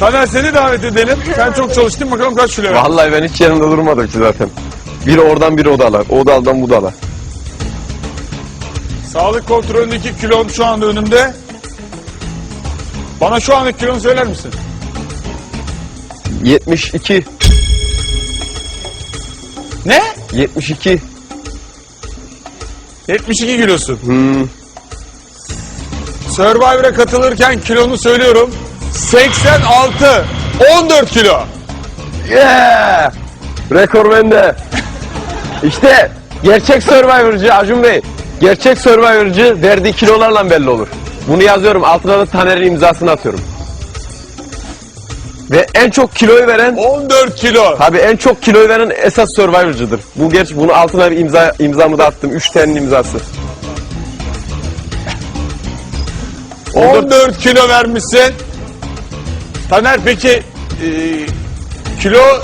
Taner seni davet edelim. Sen çok çalıştın bakalım kaç kilo verdin. Vallahi ben hiç yanında durmadım ki zaten. Biri oradan biri odalar. O daldan bu dala. Sağlık kontrolündeki kilon şu anda önümde. Bana şu andaki kilonu söyler misin? 72. Ne? 72. 72 kilosun. Hmm. Survivor'a katılırken kilonu söylüyorum. 86. 14 kilo. Yeah! Rekor bende. İşte gerçek Survivor'cı Acun Bey. Gerçek Survivor'cı verdiği kilolarla belli olur. Bunu yazıyorum. Altına da Taner'in imzasını atıyorum. Ve en çok kiloyu veren 14 kilo. Tabii en çok kiloyu veren esas Survivor'cıdır. Bu gerçi bunu altına bir imza imzamı da attım. 3 tane'nin imzası. 14 kilo vermişsin. Taner peki e, kilo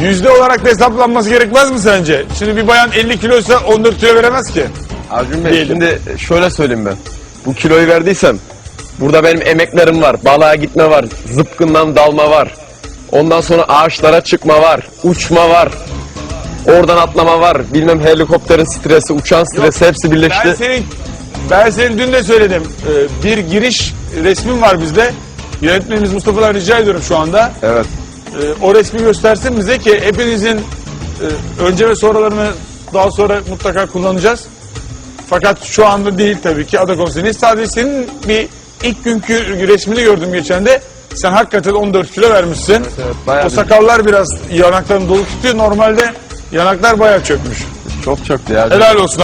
yüzde olarak da hesaplanması gerekmez mi sence? Şimdi bir bayan 50 kiloysa 14 kilo veremez ki. Acun Bey Diyelim. şimdi şöyle söyleyeyim ben. Bu kiloyu verdiysem burada benim emeklerim var. Balığa gitme var. Zıpkından dalma var. Ondan sonra ağaçlara çıkma var. Uçma var. Oradan atlama var. Bilmem helikopterin stresi, uçağın stresi hepsi birleşti. Ben senin ben senin dün de söyledim. Ee, bir giriş resmin var bizde. Yönetmenimiz Mustafa'dan rica ediyorum şu anda. Evet. Ee, o resmi göstersin bize ki hepinizin e, önce ve sonralarını daha sonra mutlaka kullanacağız. Fakat şu anda değil tabii ki ada konserini. Sadece senin bir ilk günkü resmini gördüm geçen de. Sen hakikaten 14 kilo vermişsin. evet, bayağı o bir- sakallar biraz yanaklarını dolu tutuyor. Normalde yanaklar bayağı çökmüş. Çok çöktü ya. Helal olsun.